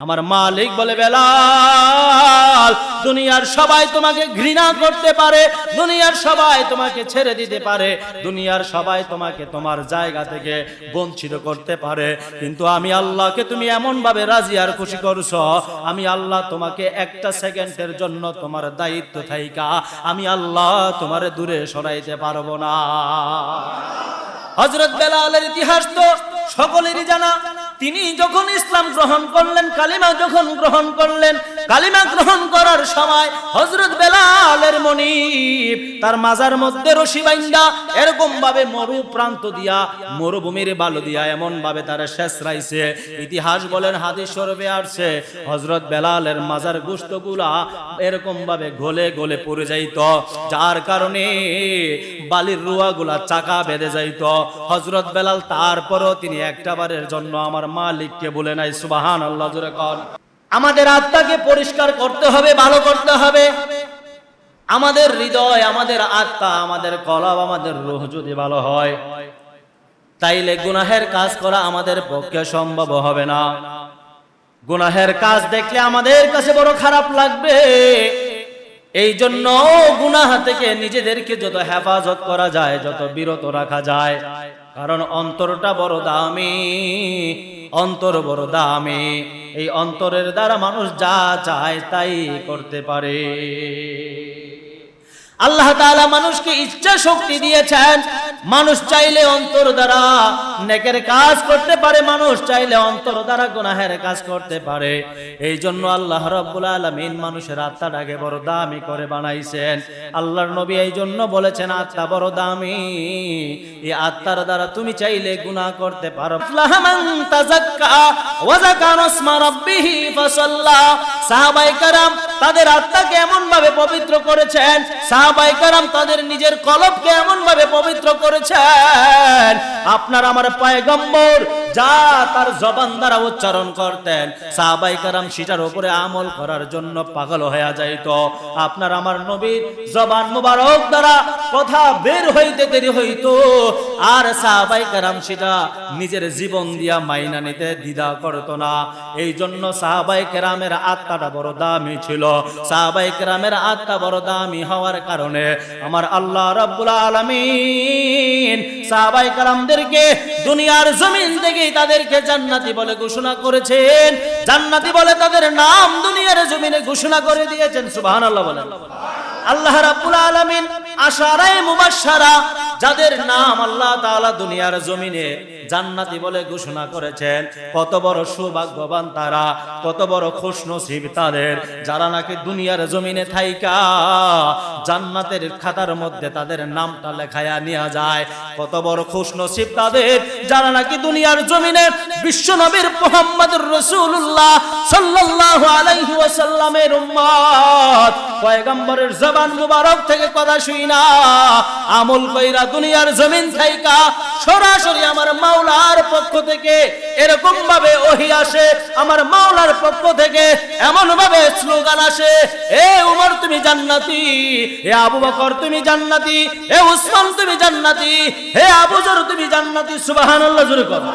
আমার মালিক বলে, বেলাল, দুনিয়ার সবাই তোমাকে ঘৃণা করতে পারে, দুনিয়ার সবাই তোমাকে ছেড়ে দিতে পারে, দুনিয়ার সবাই তোমাকে তোমার জায়গা থেকে বঞ্চিত করতে পারে। কিন্তু আমি আল্লাহকে তুমি এমন ভাবে রাজি আর খুশি করছ, আমি আল্লাহ তোমাকে একটা সেকেন্ডের জন্য তোমার দায়িত্ব থাইকা, আমি আল্লাহ তোমার দূরে সরাইতে পারব না। হজরত বেলালের ইতিহাস তো সকলেরই জানা, তিনি যখন ইসলাম গ্রহণ করলেন, কালিমা যখন গ্রহণ করলেন, কালিমা গ্রহণ করার সময় হজরত বেলালের মনিব, তার মাজার মধ্যে রশি বাইন্দা, এরকম ভাবে মরু প্রান্ত দিয়া, মরুভূমির বালু দিয়া এমন ভাবে তার শেষ রাইছে ইতিহাস বলেন, হাদিস সরবে আসছে হজরত বেলালের মাজার গুস্তগুলা এরকম ভাবে গলে গলে পড়ে যাইত। যার কারণে বালির রুয়াগুলা চাকা বেঁধে যাইত। হজরত বেলাল তারপরও তিনি একটা বারের জন্য আমার মালিককে বলে নাই সুবাহান আল্লাহ জোরে কর আমাদের আত্মাকে পরিষ্কার করতে হবে, ভালো করতে হবে। আমাদের হৃদয়, আমাদের আত্মা, আমাদের কলব, আমাদের রুহ যদি ভালো হয়, তাইলে গুনাহের কাজ করা আমাদের পক্ষে সম্ভব হবে না। গুনাহের কাজ দেখলে আমাদের কাছে বড় খারাপ লাগবে। এই জন্য গুনাহ থেকে নিজেদেরকে যত হেফাজত করা যায়, যত বিরত রাখা যায়। কারণ অন্তরটা বড় দামি, অন্তর বড় দামি। এই অন্তরের দ্বারা মানুষ যা চায় তাই করতে পারে। আল্লাহ তাআলা মানুষকে ইচ্ছা শক্তি দিয়েছেন। মানুষ চাইলে অন্তর দ্বারা নেকের কাজ করতে পারে, মানুষ চাইলে অন্তর দ্বারা গুনাহের কাজ করতে পারে। এই জন্য আল্লাহ রাব্বুল আলামিন মানুষের আত্মাটাকে বড় দামি করে বানাইছেন। আল্লাহর নবী এই জন্য বলেছেন, আত্মা বড় দামি। এই আত্মার দ্বারা তুমি চাইলে গুনাহ করতে পারো। সাহাবায়ে কেরাম তাদের আত্মাকে এমন ভাবে পবিত্র করেছেন, সাহাবাই কারাম তাদের নিজের কলবকে এমন ভাবে পবিত্র করেছেন, আপনার আমার পায়গম্বর যা তার জবান দ্বারা উচ্চারণ করতেন। সাহাবাই কারাম সেটার উপরে আমল করার জন্য পাগল হয়ে যাইত। আপনার আমার নবীর জবান মুবারক দ্বারা কথা বের হইতে দেরি হইতো। আর সাহাবাই কারাম সেটা নিজের জীবন দিয়া মাইনা নিতে দ্বিধা করতো না। এই জন্য সাহাবাই কেরামের আত্মাটা বড় দামি ছিল। সাহাবাই কেরামের আত্মা বড় দামি হওয়ার কারণে আমার আল্লাহ রাব্বুল আলামিন সাহাবাই কেরামদেরকে দুনিয়ার জমিন থেকে তাদেরকে জান্নাতি বলে ঘোষণা করেছেন। জান্নাতি বলে তাদের নাম দুনিয়ার জমিনে ঘোষণা করে দিয়েছেন, সুবহানাল্লাহ বলেন। আল্লাহ রাব্বুল আলামিন আশারায়ে মুবাশশারা, যাদের নাম আল্লাহ তাআলা দুনিয়ার জমিনে জান্নাতি বলে ঘোষণা করেছেন। কত বড় সৌভাগ্যবান তারা, কত বড় খুশনসিব তাদের। যারা নাকি দুনিয়ার জমিনে থাইকা, জান্নাতের খাতার মধ্যে তাদের নামটা লেখায়া নেওয়া যায়। কত বড় খুশনসিব তাদের, যারা নাকি দুনিয়ার জমিনে বিশ্ব নবীর মুহাম্মদুর রাসূলুল্লাহ সাল্লাল্লাহু আলাইহি ওয়াসাল্লামের উম্মত। পয়গম্বরের জবান মুবারক থেকে কথা শুই না। আমল কইরা দুনিয়ার জমিন থাইকা সরাসরি আমার মাওলার পক্ষ থেকে এরকম ভাবে ওহি আসে, আমার মাওলার পক্ষ থেকে এমন ভাবে স্লোগান আসে, এ উমর, তুমি জান্নাতি হে আবু বকর, তুমি জান্নাতি হে উসমান, তুমি জান্নাতি হে আবু জর, তুমি জান্নাতি। সুবহানাল্লাহ, জোরে কথা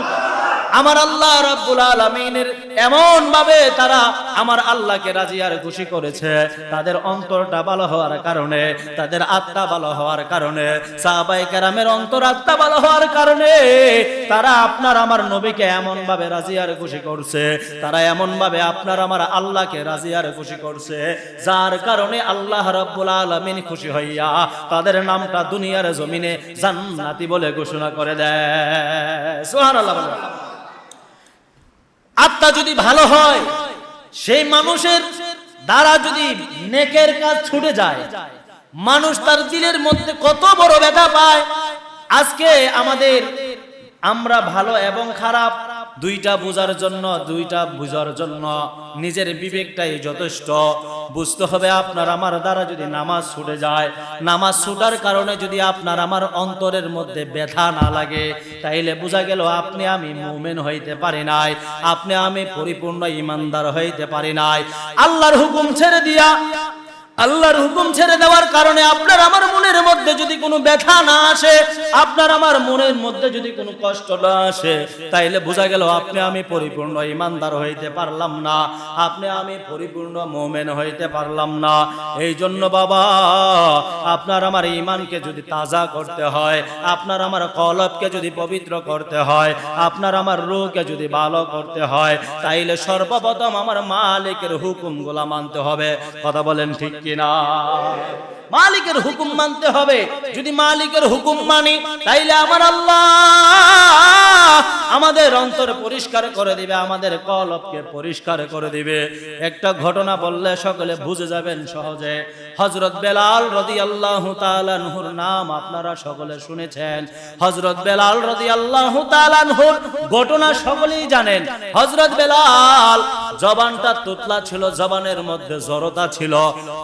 আমার আল্লাহ রাব্বুল আলামিনের এমন ভাবে তারা আমার আল্লাহকে রাজি আর খুশি করেছে। তাদের অন্তরটা ভালো হওয়ার কারণে, তাদের আত্মা ভালো হওয়ার কারণে, সাহাবায়ে কেরামের অন্তর আত্মা ভালো হওয়ার কারণে তারা আপনার আমার নবীকে এমন ভাবে রাজি আর খুশি করছে। তারা এমন ভাবে আপনার আমার আল্লাহকে রাজি আর খুশি করছে। যার কারণে আল্লাহ রাব্বুল আলামিন খুশি হইয়া তাদের নামটা দুনিয়ার জমিনে জান্নাতি বলে ঘোষণা করে দেয়। সুবহানাল্লাহ। আত্মা যদি ভালো হয়, সেই মানুষের দ্বারা যদি নেকের কাজ ছুটে যায়, মানুষ তার দিলের মধ্যে কত বড় ব্যথা পায়। আজকে আমাদের আমরা ভালো এবং খারাপ দুইটা বোঝার জন্য, দুইটা বুঝার জন্য নিজের বিবেকটাই যথেষ্ট। বুঝতে হবে আপনার আমার দ্বারা যদি নামাজ ছুটে যায়, নামাজ ছুটার কারণে যদি আপনার আমার অন্তরের মধ্যে ব্যথা না লাগে, তাইলে বোঝা গেল আপনি আমি মুমেন হইতে পারি নাই, আপনি আমি পরিপূর্ণ ইমানদার হইতে পারি নাই। আল্লাহর হুকুম ছেড়ে দিয়া আল্লাহর হুকুম ছেড়ে দেওয়ার কারণে আপনার আমার মনের মধ্যে যদি কোনো ব্যথা না আসে, আপনার আমার মনের মধ্যে যদি কোনো কষ্ট না আসে, তাইলে বোঝা গেল আপনি আমি পরিপূর্ণ ইমানদার হইতে পারলাম না, আপনি আমি পরিপূর্ণ মোমেন হইতে পারলাম না। এই জন্য বাবা, আপনার আমার ইমানকে যদি তাজা করতে হয়, আপনার আমার কলবকে যদি পবিত্র করতে হয়, আপনার আমার রূহকে যদি ভালো করতে হয়, তাইলে সর্বপ্রথম আমার মালিকের হুকুমগুলা মানতে হবে। কথা বলেন ঠিক কিনা? মালিকের হুকুম মানতে হবে। যদি মালিকের হুকুম মানি তাইলে আমার আল্লাহ আমাদের অন্তর পরিষ্কার করে দিবে, আমাদের কলবকে পরিষ্কার করে দিবে। একটা ঘটনা বললে সকলে বুঝে যাবেন সহজে। হজরত বেলাল রদি আল্লাহ তালানহুর নাম আপনারা সকলে শুনেছেন। হজরত বেলাল রদি আল্লাহ তালানহুর ঘটনা সকলেই জানেন। হজরত বেলাল জবানটা তুতলা ছিল, জবানের মধ্যে জড়তা ছিল।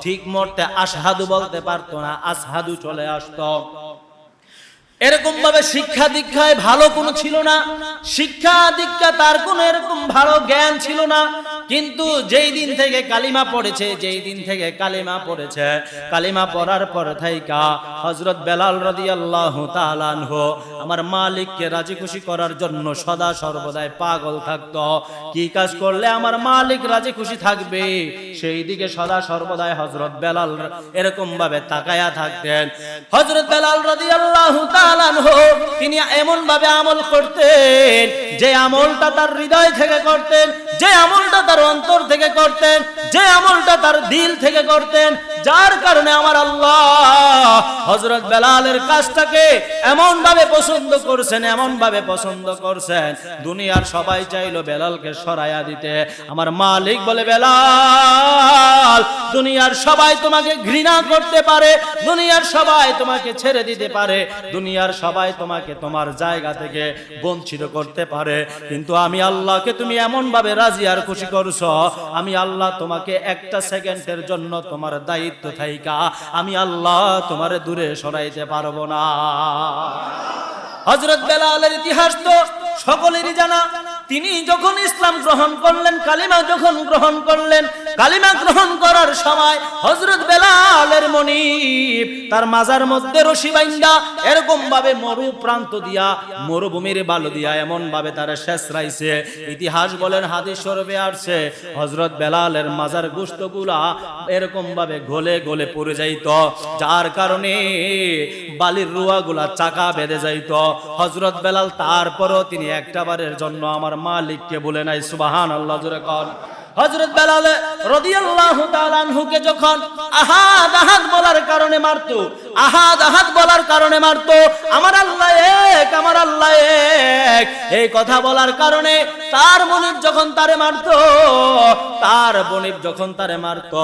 ঠিক মরতে আসহাদু বলতে পারতো না আসহাদু চলে আসতো। এরকম ভাবে শিক্ষা দীক্ষায় ভালো কোনো ছিল না। শিক্ষা দীক্ষা তার কোনো এরকম ভালো জ্ঞান ছিল না। কিন্তু যেই দিন থেকে কালিমা পড়েছে, যেই দিন থেকে কালিমা পড়েছে, কালিমা পড়ার পর থাইকা হজরত বেলাল রদি আল্লাহ তালানহ আমার মালিককে রাজি খুশি করার জন্য সদা সর্বদাই পাগল থাকতো। কি কাজ করলে আমার মালিক রাজি খুশি থাকবে? সেই দিকে সদা সর্বদাই হজরত বেলাল এরকম ভাবে তাকায়া থাকতেন। হজরত বেলাল রদি আল্লাহ তিনি এমন ভাবে আমল করতেন, যে আমলটা তার হৃদয় থেকে করতেন, যে আমলটা তার অন্তর থেকে করতেন, যে আমলটা তার দিল থেকে করতেন, যার কারণে আমার আল্লাহ হজরত বেলালের কাজটাকে এমন ভাবে পছন্দ করছেন এমন ভাবে পছন্দ করছেন। দুনিয়ার সবাই চাইলো বেলালকে সরাইয়া দিতে। আমার মালিক বলে, বেলাল, দুনিয়ার সবাই তোমাকে ঘৃণা করতে পারে, দুনিয়ার সবাই তোমাকে ছেড়ে দিতে পারে দুনিয়ার সবাই তোমাকে তোমার জায়গা থেকে বঞ্চিত করতে পারে। কিন্তু আমি আল্লাহকে তুমি এমন ভাবে রাজি আর খুশি করছ, আমি আল্লাহ তোমাকে একটা সেকেন্ডের জন্য তোমার দায়িত্ব থাইকা, আমি আল্লাহ তোমার দূরে সরাইতে পারব না। হজরত বেলালের ইতিহাস তো সকলেরই জানা। তিনি যখন ইসলাম গ্রহণ করলেন, কালিমা যখন গ্রহণ করলেন, কালিমা গ্রহণ করার সময় হজরত বেলালের মনিব, তার মাজার মধ্যে রশি বাইন্দা, এরকম ভাবে মরু প্রান্ত দিয়া, মরুভূমির বালু দিয়া এমন ভাবে তার শেষ রাইছে ইতিহাস বলেন, হাদিস সরবে আসছে হজরত বেলালের মাজার গুস্তগুলা এরকম ভাবে গলে গলে পড়ে যাইত। যার কারণে বালির রুয়াগুলা চাকা বেঁধে যাইত। হজরত বেলাল তারপরও তিনি একটা বারের জন্য আমার মালিককে বলে নাই সুবাহান আল্লাহ জোরে হজরত বেলাল রাদিয়াল্লাহু তাআলা আনহুকে যখন আহাদ আহাদ বলার কারণে মারতো, আহাদ আহাদ বলার কারণে মারতো, আমার আল্লাহ এক, আমার আল্লাহ এক, এই কথা বলার কারণে তার মনিব যখন তারে মারতো, তার বনিব যখন তারে মারতো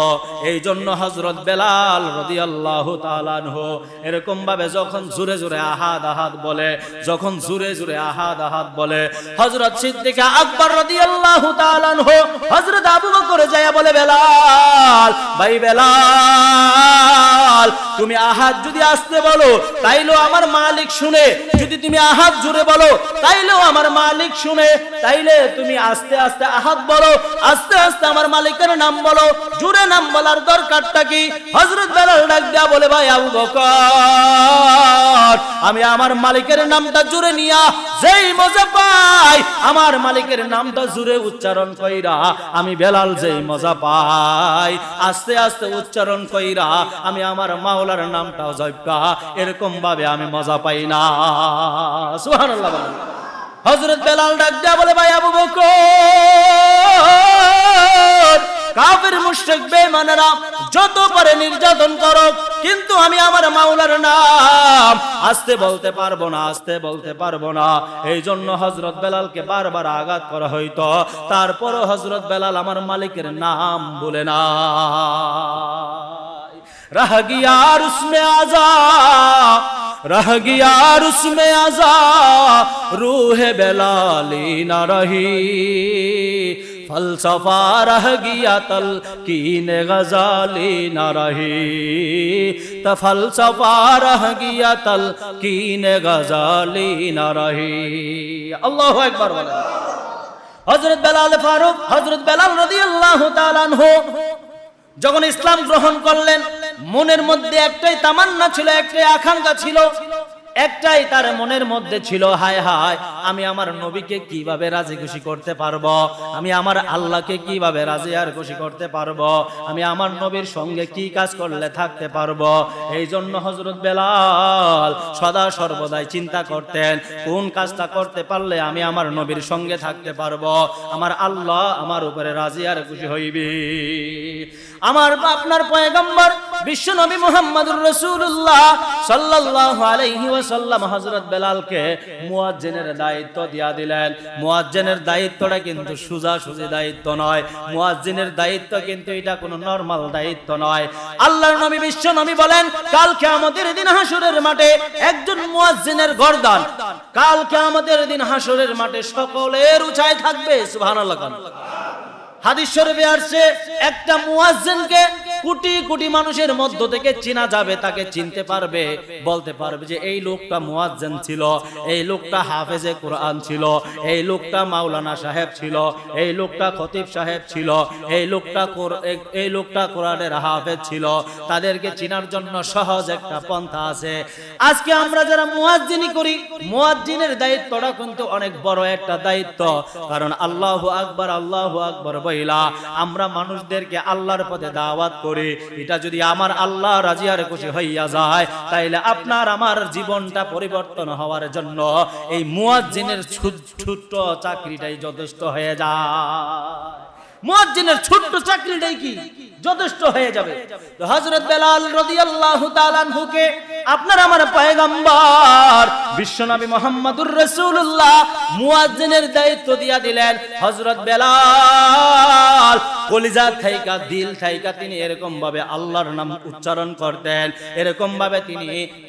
এই জন্য হজরত বেলাল রাদিয়াল্লাহু তাআলা আনহু এরকম ভাবে যখন জোরে জোরে আহাদ আহাদ বলে, যখন জোরে জোরে আহাদ আহাদ বলে হজরত সিদ্দিক আকবর রাদিয়াল্লাহু তাআলা আনহু হযরত আবু বকর যায়া বলে, বেলাল, ভাই বেলাল, তুমি আহাদ যদি আসতে বলো, তাইলেও আমার মালিক শুনে। যদি তুমি আহাদ জুড়ে বলো, তাইলেও আমার মালিক শুনে। তাইলে তুমি আস্তে আস্তে আহাদ বলো, আস্তে আস্তে আমার মালিকের নাম বলো। জুড়ে নাম বলার দরকারটা কি? হযরত বেলাল ডাক দেয়া বলে, ভাই আবু বকর, আমি আমার মালিকের নামটা জুড়ে নিয়া, যেই মজা পাই, আমার মালিকের নামটা জুড়ে উচ্চারণ কইরা আমি বেলাল যেই মজা পাই, আস্তে আস্তে উচ্চারণ কইরা আমি আমার মাওলার নামটাও জয়পা এরকম ভাবে আমি মজা পাই না। সুবহানাল্লাহ হযরত বেলাল ডাক দেয়া বলে, ভাই আবু বকর কাফের মুশরিক বেঈমানেরা যত পারে নির্যাতন করো কিন্তু আমি আমার মাওলার নাম আস্তে বলতে পারব না, আস্তে বলতে পারব না। এই জন্য হজরত বেলালকে বারবার আঘাত করা হইতো। তারপরও হজরত বেলাল আমার মালিকের নাম বলে না রহ গিয়া উসমে আজা রহ গিয়া উসমে আজা রুহে বেলালি না রহি। फलसफा रह गया तल कीन गजाली न रही तो फलसफा रह गया तल कीन गजाली न रही अल्लाह একবার বলেন হযরত বেলাল ফারুক হযরত বেলাল রাদিয়াল্লাহু তাআলা আনহু যখন ইসলাম গ্রহণ করলেন মনের মধ্যে একটাই তামান্না ছিল একটাই আকাঙ্ক্ষা ছিল একটাই তার মনের মধ্যে ছিল, হায় হায়, আমি আমার নবীকে কীভাবে রাজি খুশি করতে পারব? আমি আমার আল্লাহকে কীভাবে রাজি আর খুশি করতে পারব? আমি আমার নবীর সঙ্গে কি কাজ করলে থাকতে পারব? এই জন্য হজরত বেলাল সদা সর্বদাই চিন্তা করতেন, কোন কাজটা করতে পারলে আমি আমার নবীর সঙ্গে থাকতে পারব? আমার আল্লাহ আমার উপরে রাজি আর খুশি হইবি। আমার আপনার পয়গম্বর, বিশ্ব নবী মুহাম্মদুর রাসূলুল্লাহ সাল্লাল্লাহু আলাইহি ওয়াসাল্লাম হযরত বেলালকে মুয়াজ্জিনের দায়িত্ব দিয়া দিলেন। মুয়াজ্জিনের দায়িত্বটা কিন্তু সুজা সুজি দায়িত্ব নয়। মুয়াজ্জিনের দায়িত্ব কিন্তু এটা কোনো নরমাল দায়িত্ব নয়। আল্লাহর নবী বিশ্ব নবী বলেন, কাল কিয়ামতের দিন হাসরের মাঠে একজন মুয়াজ্জিনের গর্দান। কাল কিয়ামতের দিন হাসরের মাঠে সকলের উঁচায় থাকবে, সুবহানাল্লাহ। হাদিস শরীফে আসছে, একটা মুয়াজ্জিনকে কোটি কোটি মানুষের মধ্য থেকে চেনা যাবে, তাকে চিনতে পারবে, বলতে পারবে যে এই লোকটা মুয়াজ্জিন ছিল, এই লোকটা হাফেজে কোরআন ছিল, এই লোকটা মাওলানা সাহেব ছিল, এই লোকটা খতিব সাহেব ছিল, এই লোকটা এই- লোকটা কোরআনের হাফেজ ছিল। তাদেরকে চেনার জন্য সহজ একটা পন্থা আছে। আজকে আমরা যারা মুয়াজ্জিনি করি, মুয়াজ্জিনের দায়িত্বটা কিন্তু অনেক বড় একটা দায়িত্ব, কারণ আল্লাহ আকবার আল্লাহ আকবার বইলা আমরা মানুষদেরকে আল্লাহর পথে দাওয়াত করি। এটা যদি আমার আল্লাহ রাজিয়ার খুশি হইয়া যায়, তাইলে আপনার আমার জীবনটা পরিবর্তন হওয়ার জন্য এই মুয়াজ্জিনের ছোট ছোট্ট চাকরিটাই যথেষ্ট হয়ে যায়। মুয়াজ্জিনের ছোট্ট চাকরিটাই কি? যথেষ্ট হয়ে যাবে। হযরত বেলাল রাদিয়াল্লাহু তাআলা আপনার আমার পয়গম্বর, বিশ্বনবী মুহাম্মদুর রাসূলুল্লাহ মুয়াজ্জিনের দায়িত্ব দিয়া দিলেন হযরত বেলাল। কলিজা থাইকা, দিল থাইকা তিনি এরকম ভাবে আল্লাহর নাম উচ্চারণ করতেন, এরকম ভাবে তিনি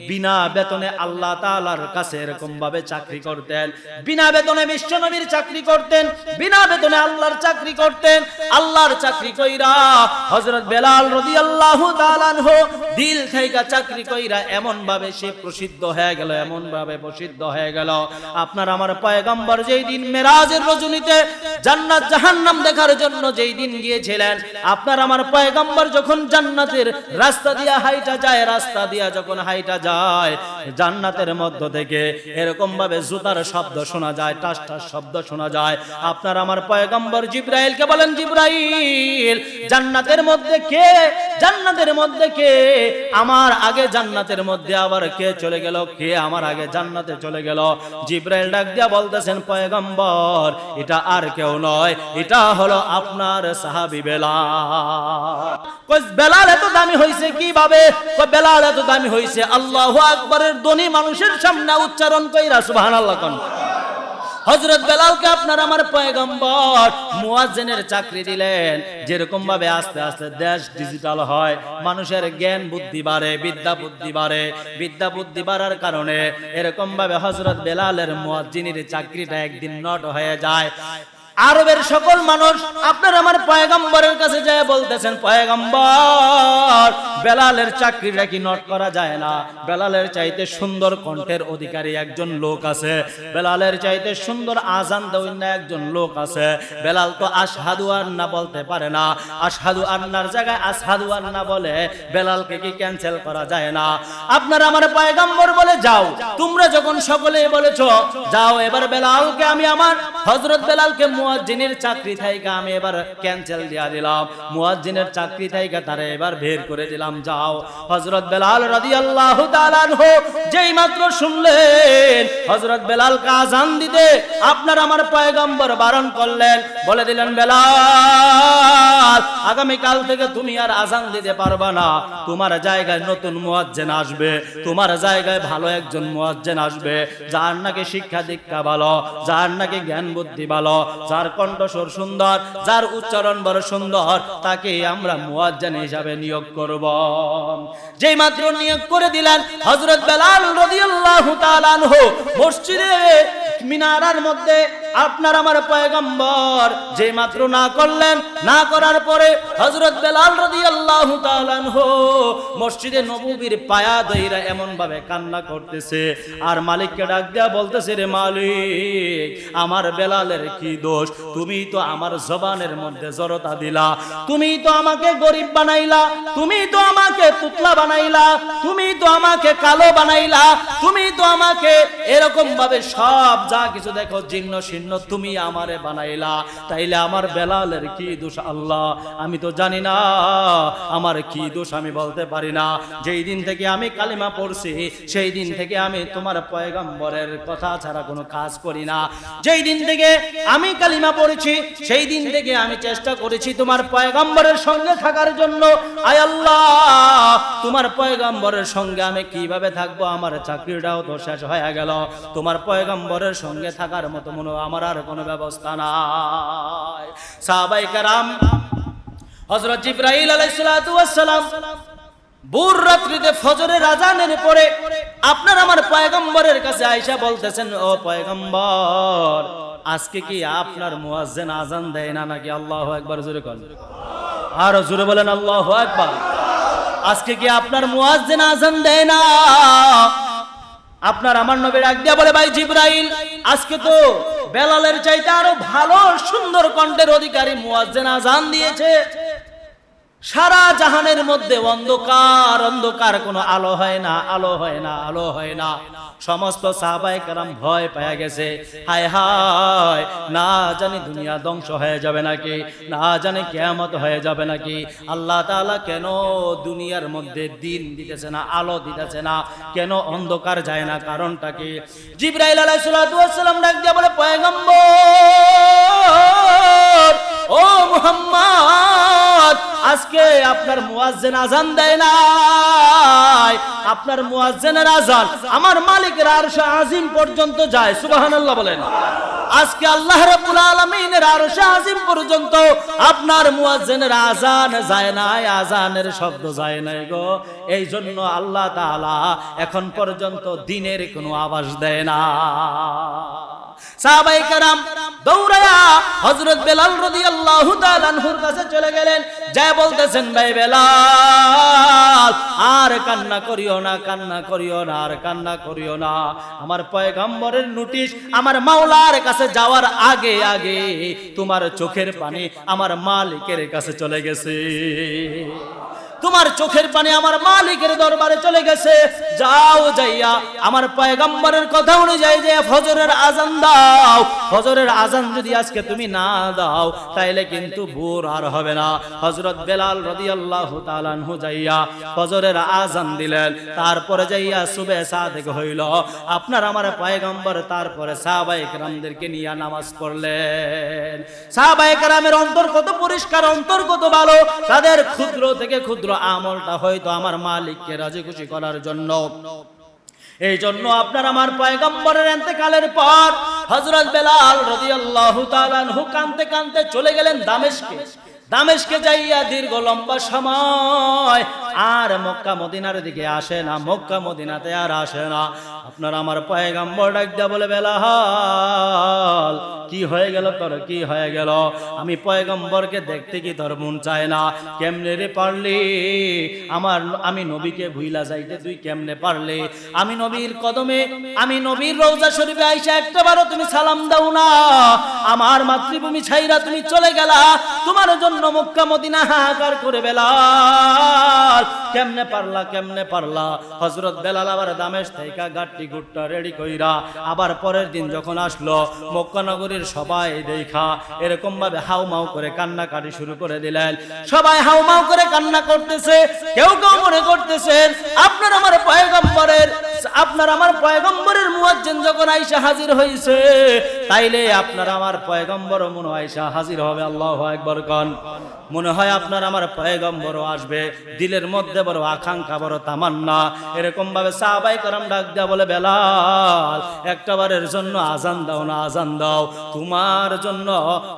বিনা বেতনে আল্লাহ তাআলার কাছে এরকম ভাবে চাকরি করতেন, বিনা বেতনে বিশ্বনবীর চাকরি করতেন, বিনা বেতনে আল্লাহর চাকরি করতেন, আল্লাহর চাকরি কইরা হযরত বেলাল রাদিয়াল্লাহু তাআলা আনহু দিল থাইকা চাকরি কইরা এমন ভাবে সে প্রসিদ্ধ হয়ে গেল, এমন ভাবে প্রসিদ্ধ হয়ে গেল। আপনার আমার পয়গম্বর যেই দিন মেরাজের রজনীতে জান্নাত জাহান্নাম দেখার জন্য যেই দিন গিয়েছিলেন। আপনার আমার পয়গম্বর যখন জান্নাতের রাস্তা দিয়া হাইটা যায়, রাস্তা দিয়া যখন হাইটা যায়, জান্নাতের মধ্য থেকে এরকম ভাবে জুতার শব্দ শোনা যায়, টাস টাস শব্দ শোনা যায়। আপনার আমার পয়গম্বর জিব্রাইলকে বলেন, জিব্রাইল, জান্নাতের মধ্যে কে? জান্নাতের মধ্যে কে? আমার আগে জান্নাতের মধ্যে আবার কে চলে গেল? কে আমার আগে জান্নাতে চলে গেল? জিব্রাইল ডাক দিয়া বলতেছেন, পয়গম্বর, এটা আর কেউ নয়। এটা হলো আপনার সাহাবী বেলাল কই বেলাল এত দামি হইছে কীভাবে? কই বেলাল এত দামি হইছে। আল্লাহু আকবারের ধনী মানুষের সামনে উচ্চারণ কইরা সুবহানাল্লাহ কোন। হজরত বেলালকে আপনার আমার পয়গম্বর মুয়াজ্জিনের চাকরি দিলেন। যেরকম ভাবে আস্তে আস্তে দেশ ডিজিটাল হয়, মানুষের জ্ঞান বুদ্ধি বাড়ে, বিদ্যা বুদ্ধি বাড়ে। বিদ্যা বুদ্ধি বাড়ার কারণে এরকম ভাবে হজরত বেলালের মুয়াজ্জিনের চাকরিটা একদিন নট হয়ে যায়। আরবের সকল মানুষ আপনার আমার পয়গম্বরের কাছে যায় বলতেছেন, পয়গম্বর, বেলালের চাকরিটা কি নট করা যায় না? বেলালের চাইতে সুন্দর কণ্ঠের অধিকারী একজন লোক আছে। বেলালের চাইতে সুন্দর আজান দৈন্য একজন লোক আছে। বেলাল তো আশহাদু আন্না বলতে পারে না। আশহাদু আন্নার জায়গায় আশহাদু আন্না বলে বেলালকে কি ক্যান্সেল করা যায় না? আপনার আমার পয়গম্বর বলে, যাও, তোমরা যখন সকলে বলেছ, যাও, এবার বেলালকে আমি আমার হজরত বেলালকে মুয়াজ্জিনের চাকরি থাইকা আমি এবার ক্যান্সেল দিয়া দিলাম। মুয়াজ্জিনের চাকরি থাইকা তারে এবার বের করে দিলাম, যাও। হযরত বেলাল রাদিয়াল্লাহু তাআলা আনহু যেই মাত্র শুনলেন, হযরত বেলালকে আযান দিতে আপনার আমার পয়গম্বর বারণ করলেন। বলে দিলেন, বেলাল আগামী কাল থেকে তুমি আর আজান দিতে পারবা না। তোমার জায়গায় নতুন মুয়াজ্জিন আসবে। তোমার জায়গায় ভালো একজন মুয়াজ্জিন আসবে। যার নাকি শিক্ষা দীক্ষা ভালো, যার নাকি জ্ঞান বুদ্ধি ভালো, যার কণ্ঠস্বর সুন্দর, যার উচ্চারণ বড় সুন্দর, তাকে আমরা মুয়াজ্জিন হিসাবে নিয়োগ করব। যেই মাত্র নিয়োগ করে দিলেন হযরত বেলাল রাদিয়াল্লাহু তাআলা আনহু, মসজিদে মিনারার মধ্যে আপনার আমার পয়গম্বর। যে মাত্র না করলেন, না করার পরে হযরত বেলাল রাদিয়াল্লাহু তাআলা আনহু মসজিদে নববীর পায়া দইরা এমন ভাবে কান্না করতেছে। আর মালিককে ডাক দেয়া বলতেছে, রে মালিক, আমার বেলালের কি দোষ? তুমি তো আমার জবানের মধ্যে জড়তা দিলা। তুমি তো আমাকে গরিব বানাইলা। তুমি তো আমাকে তুতলা বানাইলা। তুমি তো আমাকে কালো বানাইলা। তুমি তো আমাকে এরকম ভাবে সব যা কিছু দেখো, জীর্ণ তুমি আমারে বানাইলা, তাইলে আমার বেলালের কি দোষ আল্লাহ? আমি তো জানি না, আমার কি দোষ আমি বলতে পারি না। যেই দিন থেকে আমি কালিমা পড়ছি, সেই দিন থেকে আমি তোমার পয়গম্বরের কথা ছাড়া কোনো কাজ করি না। যেই দিন থেকে আমি কালিমা পড়েছি, সেই দিন থেকে আমি চেষ্টা করেছি তোমার পয়গম্বরের সঙ্গে থাকার জন্য। আয় আল্লাহ, তোমার পয়গম্বরের সঙ্গে আমি কীভাবে থাকব? আমার চাকরিটাও তো শেষ হয়ে গেল। তোমার পয়গম্বরের সঙ্গে থাকার মতো মনে আমার আর কোনো ব্যবস্থা নাই। সাহাবাই কারাম, হযরত জিব্রাইল আলাইহিস সালাতু ওয়াস সালাম ভোর রাত্রিতে ফজরের আজানের পরে আপনার আমার পয়গম্বরের কাছে আয়সা বলতেছেন, ও পয়গম্বর, আজকে কি আপনার মুয়াজ্জিন আজান দেয় না নাকি? আল্লাহু একবার জোরে কর আর জোরে বলেন, আল্লাহু একবার আজকে কি আপনার মুয়াজ্জিন আজান দেয় না? আপনার আমার নবী ডাক দিয়া বলে, ভাই জিব্রাইল, আজকে তো বেলালের চাইতে আরও ভালো সুন্দর কণ্ঠের অধিকারী মুয়াজ্জেন আজান দিয়েছে। সারা জাহানের মধ্যে অন্ধকার অন্ধকার, কোনো আলো হয় না, আলো হয় না, আলো হয় না। সমস্ত সাহাবাই ভয় পাওয়া গেছে। হায় হায়, না জানি দুনিয়া ধ্বংস হয়ে যাবে নাকি, না জানি কেয়ামত হয়ে যাবে নাকি। আল্লাহ তাআলা কেন দুনিয়ার মধ্যে দিন দিতেছে না, আলো দিতেছে না? কেন অন্ধকার যায় না? কারণটা কি? জিব্রাইল ওয়াস ডাক দিয়া বলে, পয়গম্বর ও মোহাম্মদ, আজকে আপনার মুয়াজ্জিন আজান দেয় নাই। আপনার মুয়াজ্জিনের আজান আমার মালিকের আরশ আজিম পর্যন্ত যায়, সুবহানাল্লাহ বলেন। আজকে আল্লাহ রাব্বুল আলামিনের আরশ আজিম পর্যন্ত আপনার মুয়াজ্জিনের আজান যায় নাই আজানের শব্দ যায় নাই গো। এই জন্য আল্লাহ তাআলা এখন পর্যন্ত দিনের কোনো আওয়াজ দেয় না। সাহাবাই কারাম দৌড়ায়া হযরত বেলাল রাদিয়াল্লাহু তাআলা আনহুর কাছে চলে গেলেন। যা বলতেছেন, ভাই বেলাল, আর কান্না করিও না, কান্না করিও না, আর কান্না করিও না। আমার পয়গম্বরের নোটিশ, আমার মাওলার কাছে যাওয়ার আগে আগে তোমার চোখের পানি আমার মালিকের কাছে চলে গেছে। তোমার চোখের পানি আমার মালিকের দরবারে চলে গেছে। যাও যাইয়া আমার পয়গম্বরের কথা অনুযায়ী যে ফজরের আজান দাও। ফজরের আজান যদি আজকে তুমি না দাও, তাইলে কিন্তু ভোর আর হবে না। হযরত বেলাল রাদিয়াল্লাহু তাআলা আনহু যাইয়া ফজরের আজান দিলেন। তারপরে যাইয়া সুবে সাদেক হইল। আপনার আমার পয়গম্বর তারপরে সাহাবায়ে কেরামদেরকে নিয়ে নামাজ পড়লেন। সাহাবায়ে কেরামের অন্তর কত পরিষ্কার অন্তর কত ভালো। তাদের ক্ষুদ্র থেকে ক্ষুদ্র আমলটা হয়তো আমার মালিককে রাজি খুশি করার জন্য। এই জন্য আপনার আমার পয়গম্বরের এতেকালের পর হজরত বেলাল রাদিয়াল্লাহু তাআলা কানতে কানতে চলে গেলেন দামেশকে। দামেশকে যাইয়া দীর্ঘ লম্বা সময়। আর মক্কা মদিনার দিকে আসে না, মক্কা মদিনাতে আর আসে না। আপনার আমার পয়গম্বর ডাক দিয়া বলে, বেলাল, কি হয়ে গেল তোর, কি হয়ে গেল? আমি পয়গম্বরকে দেখতে কি তোর মন চায় না? কেমনে রে পারলি? আমার আমি নবীকে ভুইলা যাইতে তুই কেমনে পারলে? আমি নবীর কদমে, আমি নবীর রওজা শরীফে আইসা একটাবারও তুমি সালাম দাও না। আমার মাতৃভূমি ছাইরা তুমি চলে গেলা। তোমার জন্য মক্কা মদিনা হাহাকার করে বেলাল। কেমনে পারলা কেমনে পারলা? হজরত বেলাল আবার দামেশ থেকে গাট্টি গুট্টা রেডি কইরা আবার পরের দিন যখন আসলো, মক্কা নগরীর সবাই দেখা, এরকম ভাবে হাউ মাউ করে কান্নাকাটি শুরু করে দিলেন। সবাই হাউ মাউ করে কান্না করতেছে, কেউ কেউ মনে করতেছেন, আপনার আমার পয়গম্বরের, আপনার আমার পয়গম্বরের মুয়াজ্জিন যখন আইসা হাজির হইছে তাইলে আপনার আমার পয়গম্বর মনে হয় আইসা হাজির হবে, আল্লাহু আকবার কন। মনে হয় আপনার আমার পয়গম্বরও আসবে, দিলের মধ্যে বড় আকাঙ্ক্ষা, বড় তামান্না। এরকম ভাবে সাহাবাই করম ডাক দেয়া বলে, বেলাল, একটাবারের জন্য আজান দাও না, আজান দাও। তোমার জন্য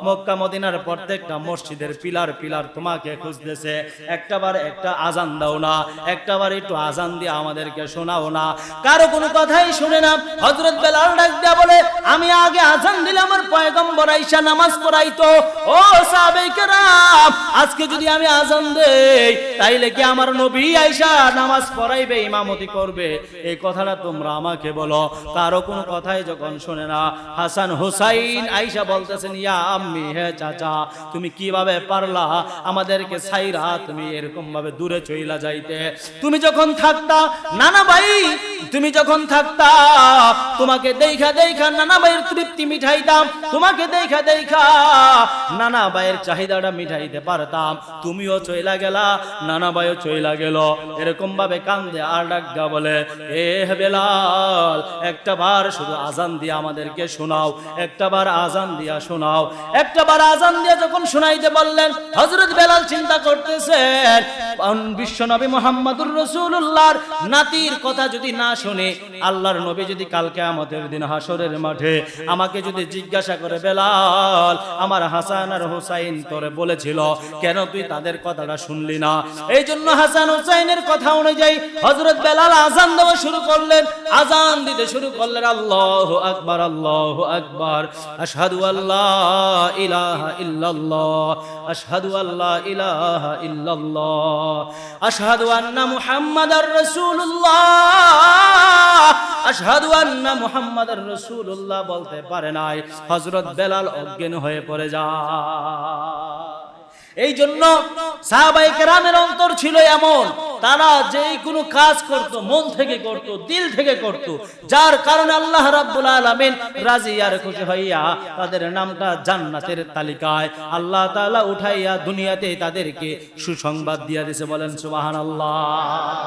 মক্কা মদিনার প্রত্যেকটা মসজিদের পিলার পিলার তোমাকে খুঁজতেছে। একটাবার একটা আজান দাও না, একটাবার একটু আজান দিয়ে আমাদেরকে শোনাও না। কারও কোনো কথাই শুনে না। হজরত বেলাল ডাক দেয়া বলে, আমি আগে আজান দিলে আমার পয়গম্বর আইসা নামাজ পড়াইতো। ও সাহাবায়ে কেরাম, আজকে যদি আমি আজান দেই, তাইলে কি আমার নবী আইসা নামাজ পড়াইবে, ইমামতি করবে? এই কথাটা তোমরা আমাকে বলো। কারও কোনো কথাই যখন শোনে না, হাসান হুসাইন আইসা বলতেছেন, ইয়া আম্মি, হে চাচা, তুমি কীভাবে পারলা আমাদেরকে সাইরা তুমি এরকম ভাবে দূরে চইলা যাইতে? তুমি যখন থাকতা, নানা ভাই, তুমি যখন থাকতা, তোমাকে দেখা দেখা নানা ভাইয়ের তৃপ্তি মিঠাইতাম, তোমাকে দেখা দেখা নানা ভাইয়ের চাহিদাটা মিঠাইতে পারতাম। তুমিও চইলা গেলা, নানা ভাইও চইলা গেল। এরকম ভাবে কান্দে আর ডাক্কা বলে, এ বেলাল, একটা বার শুধু আজান দিয়ে আমাদেরকে শোনাও, একটা বার আজান দিয়া শোনাও। একটা বার আজান দিয়া যখন শোনাইতে বললেন হজরত বেলাল চিন্তা করতেছেন বিশ্ব মোহাম্মদুর রসুল্লাহর নাতির কথা যদি না শুনে, আল্লাহর নবী যদি কালকে আমাদের দিন হাসরের মাঠে আমাকে যদি জিজ্ঞাসা করে, বেলাল, আমার হাসান আর হুসাইন তোরে বলেছিল, কেন তুই তাদের কথাটা শুনলি না? এই জন্য হাসান হুসাইনের কথা অনুযায়ী হজরত বেলাল আজান দেওয়া শুরু করলেন। আজান দিতে শুরু করলেন, আল্লাহ আকবার আল্লাহ আকবার। আশহাদু আল্লাহ ইলাহা ইল্লাল্লাহ, আশহাদু আল্লাহ ইলাহা ইল্লাল্লাহ, আশহাদু আন্না মুহাম্মাদার রাসূলুল্লাহ, আশহাদু আন্না মুহাম্মাদার রাসূলুল্লাহ বলতে পারে নাই, হযরত বেলাল অজ্ঞান হয়ে পড়ে যায়। এই জন্য অন্তর ছিল এমন, তারা যেই কোনো কাজ করত, মন থেকে করত, দিল থেকে করত, যার কারণে আল্লাহ রাব্বুল আলামিন রাজি আর খুশি হইয়া তাদের নামটা জান্নাতের তালিকায় আল্লাহ তাআলা উঠাইয়া দুনিয়াতে তাদেরকে সুসংবাদ দিয়া দিয়েছে বলেন সুবহানাল্লাহ।